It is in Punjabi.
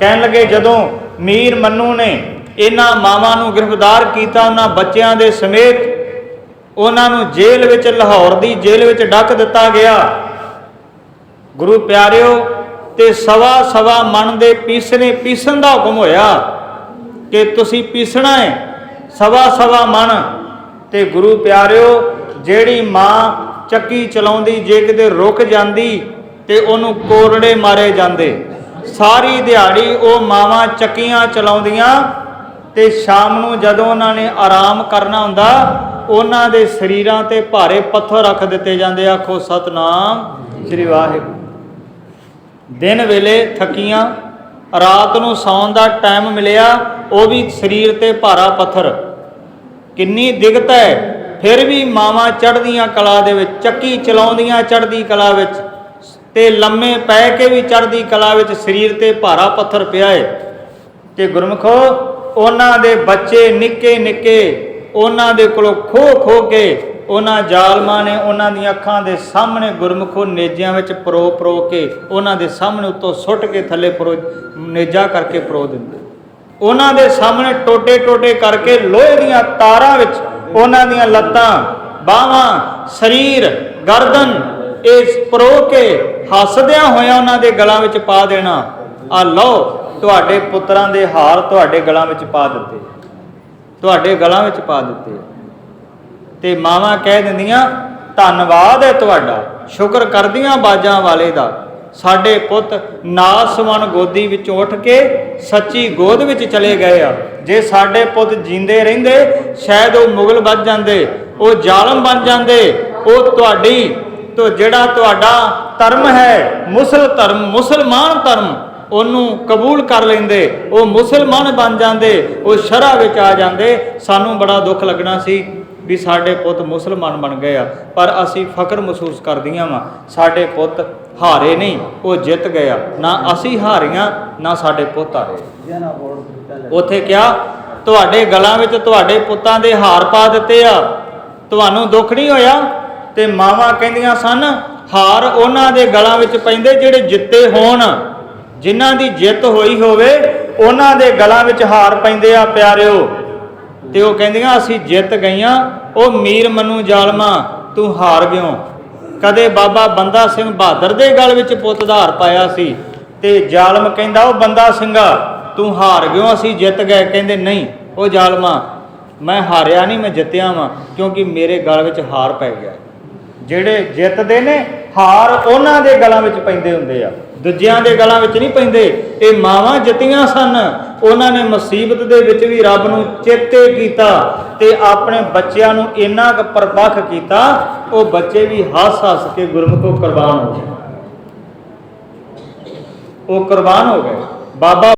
ਕਹਿਣ ਲੱਗੇ, ਜਦੋਂ ਮੀਰ ਮੰਨੂ ਨੇ ਇਹਨਾਂ ਮਾਵਾਂ ਨੂੰ ਗ੍ਰਿਫਤਾਰ ਕੀਤਾ, ਉਹਨਾਂ ਬੱਚਿਆਂ ਦੇ ਸਮੇਤ ਉਹਨਾਂ ਨੂੰ ਜੇਲ੍ਹ ਵਿੱਚ, ਲਾਹੌਰ ਦੀ ਜੇਲ੍ਹ ਵਿੱਚ ਡੱਕ ਦਿੱਤਾ ਗਿਆ। ਗੁਰੂ ਪਿਆਰਿਓ, ਤੇ ਸਵਾ ਸਵਾ ਮਨ ਦੇ ਪੀਸਣੇ ਪੀਸਣ ਦਾ ਹੁਕਮ ਹੋਇਆ ਕਿ ਤੁਸੀਂ ਪੀਸਣਾ ਹੈ ਸਵਾ ਸਵਾ ਮਨ। ਤੇ ਗੁਰੂ ਪਿਆਰਿਓ, ਜਿਹੜੀ ਮਾਂ ਚੱਕੀ ਚਲਾਉਂਦੀ, ਜੇ ਕਿਤੇ ਰੁਕ ਜਾਂਦੀ, ਤੇ ਉਹਨੂੰ ਕੋਰੜੇ ਮਾਰੇ ਜਾਂਦੇ। ਸਾਰੀ ਦਿਹਾੜੀ ਉਹ ਮਾਵਾਂ ਚੱਕੀਆਂ ਚਲਾਉਂਦੀਆਂ ਤੇ ਸ਼ਾਮ ਨੂੰ ਜਦੋਂ ਉਹਨਾਂ ਨੇ ਆਰਾਮ ਕਰਨਾ ਹੁੰਦਾ, ਉਹਨਾਂ ਦੇ ਸਰੀਰਾਂ ਤੇ ਭਾਰੇ ਪੱਥਰ ਰੱਖ ਦਿੱਤੇ ਜਾਂਦੇ ਆਖੋ, ਸਤਨਾਮ ਸ੍ਰੀ ਵਾਹਿਗੁਰੂ। ਦਿਨ ਵੇਲੇ ਥਕੀਆਂ, ਰਾਤ ਨੂੰ ਸੌਣ ਦਾ ਟਾਈਮ ਮਿਲਿਆ, ਉਹ ਵੀ ਸਰੀਰ ਤੇ ਭਾਰਾ ਪੱਥਰ। ਕਿੰਨੀ ਦਿੱਕਤ ਹੈ, ਫਿਰ ਵੀ ਮਾਵਾਂ ਚੜ੍ਹਦੀਆਂ ਕਲਾ ਦੇ ਵਿੱਚ, ਚੱਕੀ ਚਲਾਉਂਦੀਆਂ ਚੜ੍ਹਦੀ ਕਲਾ ਵਿੱਚ। ਤੇ ਲੰਮੇ ਪੈ ਕੇ ਵੀ ਚੜ੍ਹਦੀ ਕਲਾ ਵਿੱਚ ਸਰੀਰ ਤੇ ਭਾਰਾ ਪੱਥਰ ਪਿਆ ਏ। ਕਿ ਗੁਰਮਖੋ, ਉਹਨਾਂ ਦੇ ਬੱਚੇ ਨਿੱਕੇ ਨਿੱਕੇ, ਉਹਨਾਂ ਦੇ ਕੋਲੋਂ ਖੋ ਖੋ ਕੇ, ਉਹਨਾਂ ਜ਼ਾਲਮਾਂ ਨੇ ਉਹਨਾਂ ਦੀਆਂ ਅੱਖਾਂ ਦੇ ਸਾਹਮਣੇ ਗੁਰਮਖੋ ਨੇਜਿਆਂ ਵਿੱਚ ਪਰੋ ਪਰੋ ਕੇ, ਉਹਨਾਂ ਦੇ ਸਾਹਮਣੇ ਉੱਤੋਂ ਸੁੱਟ ਕੇ ਥੱਲੇ ਪਰੋ, ਨੇਜਾ ਕਰਕੇ ਪਰੋ ਦਿੰਦੇ। ਉਹਨਾਂ ਦੇ ਸਾਹਮਣੇ ਟੋਟੇ ਟੋਟੇ ਕਰਕੇ ਲੋਹੇ ਦੀਆਂ ਤਾਰਾਂ ਵਿੱਚ ਉਹਨਾਂ ਦੀਆਂ ਲੱਤਾਂ, ਬਾਹਾਂ, ਸਰੀਰ, ਗਰਦਨ ਇਹ ਪਰੋ ਕੇ ਹੱਸਦਿਆਂ ਹੋਇਆਂ ਉਹਨਾਂ ਦੇ ਗਲਾਂ ਵਿੱਚ ਪਾ ਦੇਣਾ। ਆ ਲਓ, ਤੁਹਾਡੇ ਪੁੱਤਰਾਂ ਦੇ ਹਾਰ ਤੁਹਾਡੇ ਗਲਾਂ ਵਿੱਚ ਪਾ ਦਿੱਤੇ। ਤੁਹਾਡੇ ਗਲਾਂ ਵਿੱਚ ਪਾ ਦਿੱਤੇ। ਤੇ ਮਾਵਾਂ ਕਹਿ ਦਿੰਦੀਆਂ, ਧੰਨਵਾਦ ਹੈ ਤੁਹਾਡਾ। ਸ਼ੁਕਰ ਕਰਦੀਆਂ ਬਾਜਾਂ ਵਾਲੇ ਦਾ। ਸਾਡੇ ਪੁੱਤ ਨਾਸਵਨ ਗੋਦੀ ਵਿੱਚੋਂ ਉੱਠ ਕੇ ਸੱਚੀ ਗੋਦ ਵਿੱਚ ਚਲੇ ਗਏ ਆ। ਜੇ ਸਾਡੇ ਪੁੱਤ ਜਿੰਦੇ ਰਹਿੰਦੇ, ਸ਼ਾਇਦ ਉਹ ਮੁਗਲ ਬਣ ਜਾਂਦੇ, ਉਹ ਜ਼ਾਲਮ ਬਣ ਜਾਂਦੇ, ਉਹ ਤੁਹਾਡੀ ਤੋ ਜਿਹੜਾ ਤੁਹਾਡਾ ਧਰਮ ਹੈ, ਮੁਸਲ ਧਰਮ, ਮੁਸਲਮਾਨ ਧਰਮ, ਉਹਨੂੰ ਕਬੂਲ ਕਰ ਲੈਂਦੇ, ਉਹ ਮੁਸਲਮਾਨ ਬਣ ਜਾਂਦੇ, ਉਹ ਸ਼ਰਾ ਵਿੱਚ ਆ ਜਾਂਦੇ, ਸਾਨੂੰ ਬੜਾ ਦੁੱਖ ਲੱਗਣਾ ਸੀ ਵੀ ਸਾਡੇ ਪੁੱਤ ਮੁਸਲਮਾਨ ਬਣ ਗਏ ਆ, ਪਰ ਅਸੀਂ ਫਖਰ ਮਹਿਸੂਸ ਕਰਦੀਆਂ ਵਾਂ, ਸਾਡੇ ਪੁੱਤ ਹਾਰੇ ਨਹੀਂ, ਉਹ ਜਿੱਤ ਗਏ ਆ, ਨਾ ਅਸੀਂ ਹਾਰੀਆਂ, ਨਾ ਸਾਡੇ ਪੁੱਤ ਹਾਰੇ। ਉਥੇ ਕਿਹਾ, ਤੁਹਾਡੇ ਗਲਾਂ ਵਿੱਚ ਤੁਹਾਡੇ ਪੁੱਤਾਂ ਦੇ ਹਾਰ ਪਾ ਦਿੱਤੇ ਆ, ਤੁਹਾਨੂੰ ਦੁੱਖ ਨਹੀਂ ਹੋਇਆ? ਤੇ ਮਾਵਾਂ ਕਹਿੰਦੀਆਂ ਸਨ, ਹਾਰ ਉਹਨਾਂ ਦੇ ਗਲਾਂ ਵਿੱਚ ਪੈਂਦੇ ਜਿਹੜੇ ਜਿੱਤੇ ਹੋਣ। ਜਿਨ੍ਹਾਂ ਦੀ ਜਿੱਤ ਹੋਈ ਹੋਵੇ, ਉਹਨਾਂ ਦੇ ਗਲਾਂ ਵਿੱਚ ਹਾਰ ਪੈਂਦੇ ਆ ਪਿਆਰਿਓ। ਤੇ ਉਹ ਕਹਿੰਦੀਆਂ, ਅਸੀਂ ਜਿੱਤ ਗਈਆਂ, ਉਹ ਮੀਰ ਮਨੂ ਜ਼ਾਲਮਾ, ਤੂੰ ਹਾਰ ਗਿਓ। ਕਦੇ ਬਾਬਾ ਬੰਦਾ ਸਿੰਘ ਬਹਾਦਰ ਦੇ ਗਲ ਵਿੱਚ ਪੁੱਤ ਦਾ ਹਾਰ ਪਾਇਆ ਸੀ, ਤੇ ਜ਼ਾਲਮ ਕਹਿੰਦਾ, ਉਹ ਬੰਦਾ ਸਿੰਘਾ, ਤੂੰ ਹਾਰ ਗਿਓ, ਅਸੀਂ ਜਿੱਤ ਗਏ। ਕਹਿੰਦੇ, ਨਹੀਂ, ਉਹ ਜ਼ਾਲਮਾ, ਮੈਂ ਹਾਰਿਆ ਨਹੀਂ, ਮੈਂ ਜਿੱਤਿਆ ਵਾਂ, ਕਿਉਂਕਿ ਮੇਰੇ ਗਲ ਵਿੱਚ ਹਾਰ ਪੈ ਗਿਆ। ਜਿਹੜੇ ਜਿੱਤਦੇ ਨੇ, ਹਾਰ ਉਹਨਾਂ ਦੇ ਗਲਾਂ ਵਿੱਚ ਪੈਂਦੇ ਹੁੰਦੇ ਆ। ਦੂਜਿਆਂ ਦੇ ਗਲਾਂ ਵਿੱਚ ਨਹੀਂ ਪੈਂਦੇ। ਇਹ ਮਾਵਾਂ ਜਿੱਤੀਆਂ ਸਨ। ਉਹਨਾਂ ਨੇ ਮੁਸੀਬਤ ਦੇ ਵਿੱਚ ਵੀ ਰੱਬ ਨੂੰ ਚੇਤੇ ਕੀਤਾ ਤੇ ਆਪਣੇ ਬੱਚਿਆਂ ਨੂੰ ਇੰਨਾ ਕੁ ਪਰਪੱਖ ਕੀਤਾ, ਉਹ ਬੱਚੇ ਵੀ ਹੱਸ ਹੱਸ ਕੇ ਗੁਰਮੁਖੋਂ ਕੁਰਬਾਨ ਹੋ ਗਏ। ਉਹ ਕੁਰਬਾਨ ਹੋ ਗਏ। ਬਾਬਾ